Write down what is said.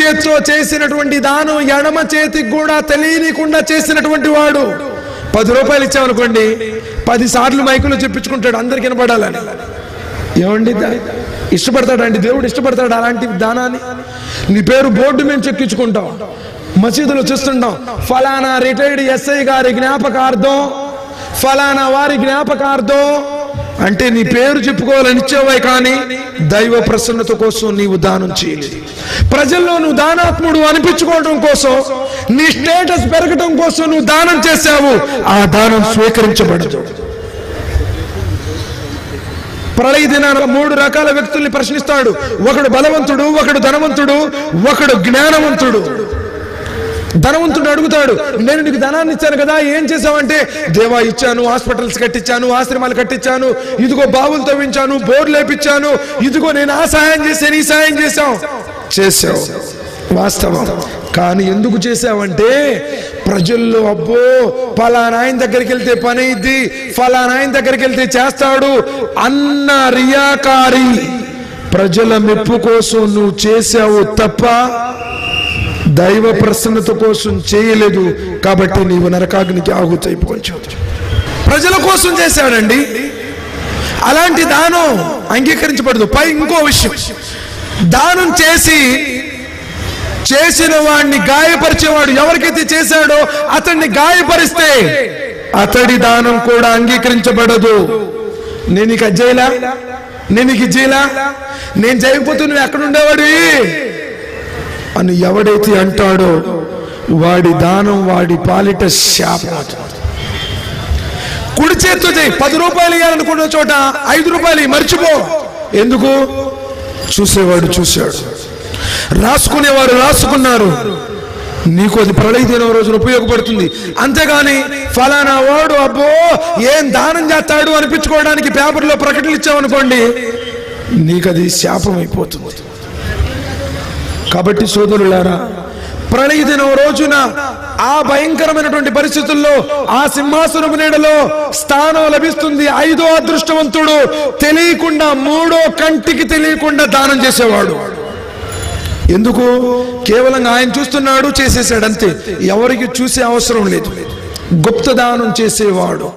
చేత్తో చేసినటువంటి దానం ఎడమ చేతికి కూడా తెలియనికుండా చేసినటువంటి వాడు. పది రూపాయలు ఇచ్చామనుకోండి పది సార్లు మైకులో చెప్పించుకుంటాడు అందరికి వినపడాలని. ఏమండి ఇష్టపడతాడండి దేవుడు? ఇష్టపడతాడు అలాంటి దానాన్ని? నీ పేరు బోర్డు మేము చెక్కించుకుంటాం. మసీదులో చూస్తుంటాం ఫలానా రిటైర్డ్ ఎస్ఐ గారి జ్ఞాపకార్థం ఫలానా వారి జ్ఞాపకార్థం అంటే నీ పేరు చెప్పుకోవాలని ఇచ్చేవే కానీ దైవ ప్రసన్నత కోసం నీవు దానం చేయలేదు. ప్రజల్లో నువ్వు దానాత్ముడు అనిపించుకోవడం కోసం నీ స్టేటస్ పెరగటం కోసం నువ్వు దానం చేశావు. ఆ దానం స్వీకరించబడదు. ప్రళయ దినాన మూడు రకాల వ్యక్తుల్ని ప్రశ్నిస్తాడు. ఒకడు బలవంతుడు ఒకడు ధనవంతుడు ఒకడు జ్ఞానవంతుడు. ధనవంతుడు అడుగుతాడు నేను నీకు ధనాన్ని ఇచ్చాను కదా ఏం చేసావంటే దేవా ఇచ్చాను హాస్పిటల్స్ కట్టించాను ఆశ్రమాలు కట్టించాను ఇదిగో బావులు తవ్వించాను బోర్డు లేపించాను ఇదిగో నేను ఆ సహాయం చేశాను ఈ సహాయం చేశాం. చేశావు వాస్తవం. కానీ ఎందుకు చేశావంటే ప్రజల్లో అబ్బో ఫలానా ఆయన దగ్గరికి వెళ్తే పని అయింది ఫలానా ఆయన దగ్గరికి వెళ్తే చేస్తాడు అన్న రియాకారి ప్రజల మెప్పు కోసం నువ్వు చేసావు తప్ప దైవ ప్రసన్నత కోసం చేయలేదు కాబట్టి నీవు నరకాగ్నికి ఆహుతైపోవచ్చు ప్రజల కోసం చేశాడండి. అలాంటి దానం అంగీకరించబడదు. పై ఇంకో విషయం. దానం చేసి చేసిన వాడిని గాయపరిచేవాడు ఎవరికైతే చేశాడో అతన్ని గాయపరిస్తే అతడి దానం కూడా అంగీకరించబడదు. నేను ఇక జైలా? నేను ఇక జైలా? నేను చేయకపోతే నువ్వు ఎక్కడ అని ఎవడైతే అంటాడో వాడి దానం వాడి పాలిట శాపం. కుడి చేత్తో చేయి పది రూపాయలు ఇవ్వాలనుకున్న చోట ఐదు రూపాయలు మర్చిపో. ఎందుకు? చూసేవాడు చూశాడు. రాసుకునేవారు రాసుకున్నారు. నీకు అది ప్రళయ దినం రోజున ఉపయోగపడుతుంది. అంతేగాని ఫలానా వాడు అబ్బో ఏం దానం చేస్తాడు అనిపించుకోవడానికి పేపర్లో ప్రకటనలు ఇచ్చావనుకోండి నీకు అది శాపం అయిపోతుంది కాబట్టి సోదరులారా ప్రళయ దినం రోజున ఆ భయంకరమైనటువంటి పరిస్థితుల్లో ఆ సింహాసనం నీడలో స్థానం లభిస్తుంది. ఐదో అదృష్టవంతుడు తెలియకుండా మూడో కంటికి తెలియకుండా దానం చేసేవాడు. ఎందుకు? కేవలం ఆయన చూస్తున్నాడు చేసేసాడు అంతే. ఎవరికి చూసే అవసరం లేదు. గుప్త దానం చేసేవాడు.